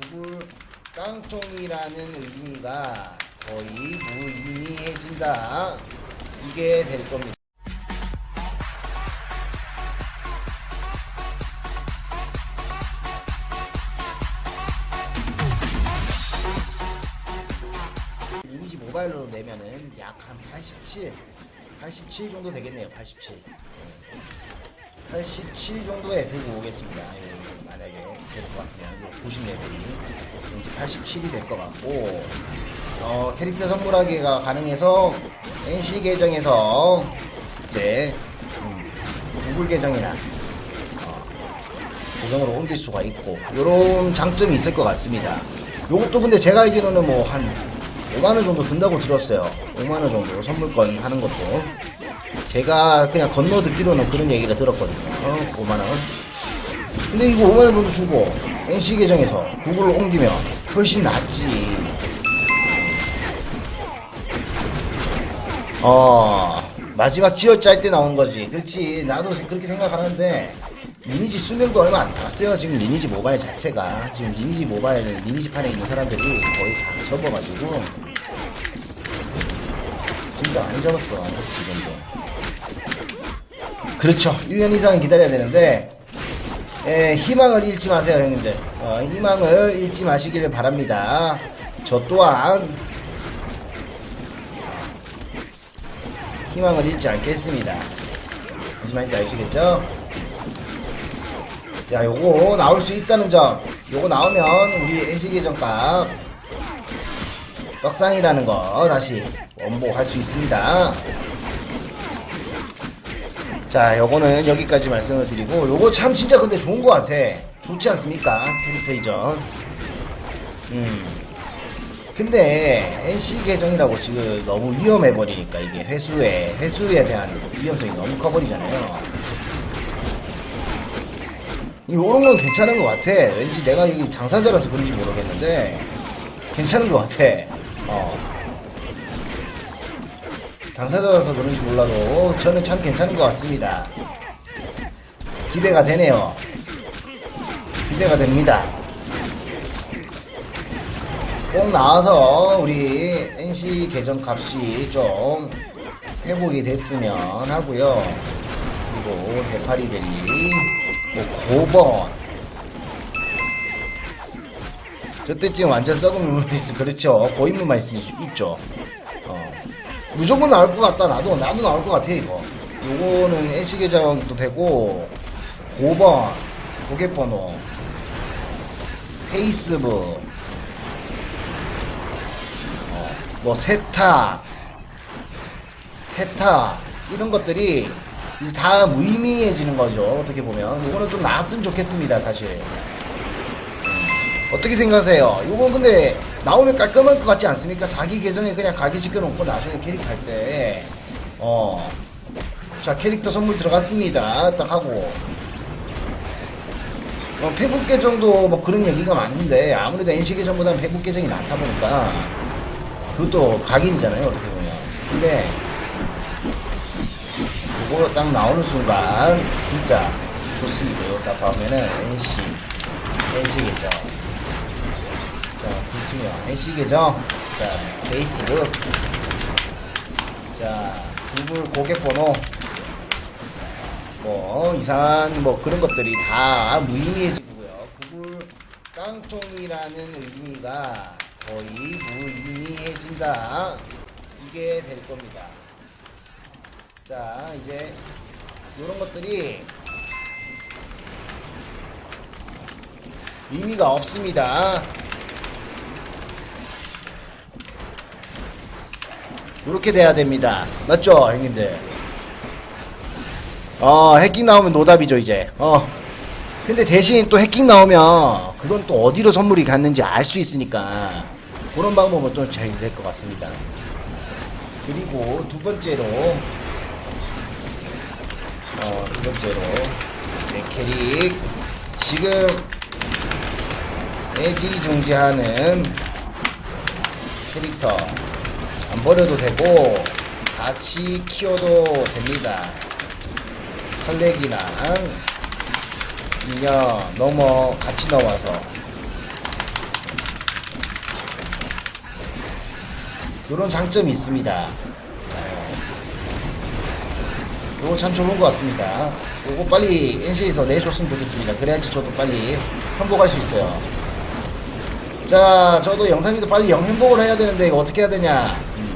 구글 깡통이라는 의미가 거의 무의미해진다. 이게 될 겁니다. 이미지 모바일로 내면은 약 한 87, 87 정도 되겠네요. 87. 87 정도에 들고 오겠습니다. 될 것 같으면 90레벨이 왠지 87이 될 것 같고 어, 캐릭터 선물하기가 가능해서 NC 계정에서 이제 음, 구글 계정이나 어, 계정으로 옮길 수가 있고 이런 장점이 있을 것 같습니다. 요것도 근데 제가 알기로는 뭐 한 5만원 정도 든다고 들었어요. 5만원 정도 선물권 하는 것도. 제가 그냥 건너 듣기로는 그런 얘기를 들었거든요. 어, 5만원. 근데 이거 5만원 정도 주고 NC 계정에서 구글로 옮기면 훨씬 낫지. 어, 마지막 지어 짤 때 나온 거지. 그렇지. 나도 그렇게 생각하는데, 리니지 수명도 얼마 안 남았어요. 지금 리니지 모바일 자체가. 지금 리니지 모바일, 리니지 판에 있는 사람들이 거의 다 접어가지고, 진짜 많이 접었어. 지금도. 그렇죠. 1년 이상 기다려야 되는데, 예, 희망을 잃지 마세요, 형님들. 어, 희망을 잃지 마시기를 바랍니다. 저 또한 희망을 잃지 않겠습니다. 무슨 말인지 아시겠죠? 자, 요거 나올 수 있다는 점. 요거 나오면 우리 NC 계정값 떡상이라는 거 다시 원복할 수 있습니다. 자, 요거는 여기까지 말씀을 드리고 요거 참 진짜 근데 좋은 것 같아. 좋지 않습니까? 캐릭터 이전. 음. 근데 NC 계정이라고 지금 너무 위험해 버리니까 이게 회수에 회수에 대한 위험성이 너무 커 버리잖아요. 이런 건 괜찮은 것 같아. 왠지 내가 이게 당사자라서 그런지 모르겠는데 괜찮은 것 같아. 어. 당사자라서 그런지 몰라도 저는 참 괜찮은 것 같습니다. 기대가 되네요. 기대가 됩니다. 꼭 나와서 우리 NC 계정 값이 좀 회복이 됐으면 하고요. 그리고 대파리들이 뭐 고번 저때쯤 완전 썩은 있어 그렇죠 고인물만 있으니 있죠 어. 무조건 나올 것 같다 나도 나도 나올 것 같아 이거 요거는 NC 계정도 되고 5번 고객번호 페이스북 뭐 세탁, 세탁 이런 것들이 이제 다 무의미해지는 거죠. 어떻게 보면 이거는 좀 나왔으면 좋겠습니다. 사실 음, 어떻게 생각하세요? 이건 근데 나오면 깔끔할 것 같지 않습니까? 자기 계정에 그냥 가게 지켜놓고 나중에 캐릭터 할 때, 어, 자 캐릭터 선물 들어갔습니다. 딱 하고. 어, 페북 계정도 뭐 그런 얘기가 많은데 아무래도 NC 계정보다는 페북 계정이 낫다 보니까 그것도 각인이잖아요, 어떻게 보면. 근데, 그거 딱 나오는 순간, 진짜 좋습니다. 딱 보면은, NC, NC 계정. 자, 그렇군요. NC 계정. 자, 페이스북. 자, 구글 고객번호. 뭐, 이상한, 뭐, 그런 것들이 다 무의미해지고요. 구글 깡통이라는 의미가 거의 무의미해진다. 이게 될 겁니다. 자, 이제 이런 것들이 의미가 없습니다. 이렇게 돼야 됩니다. 맞죠, 형님들? 어, 해킹 나오면 노답이죠, 이제. 어. 근데 대신 또 해킹 나오면 그건 또 어디로 선물이 갔는지 알 수 있으니까 그런 방법은 또 잘 될 것 같습니다. 그리고 두 번째로 어, 두 번째로 네, 캐릭 지금 애지중지하는 캐릭터 안 버려도 되고 같이 키워도 됩니다. 설레기랑 이녀 넘어 같이 넘어서 이런 장점이 있습니다. 네. 요거 참 좋은 것 같습니다. 요거 빨리 NC에서 내줬으면 좋겠습니다. 그래야지 저도 빨리 행복할 수 있어요. 자, 저도 영상이도 빨리 영행복을 해야 되는데 이거 어떻게 해야 되냐? 음,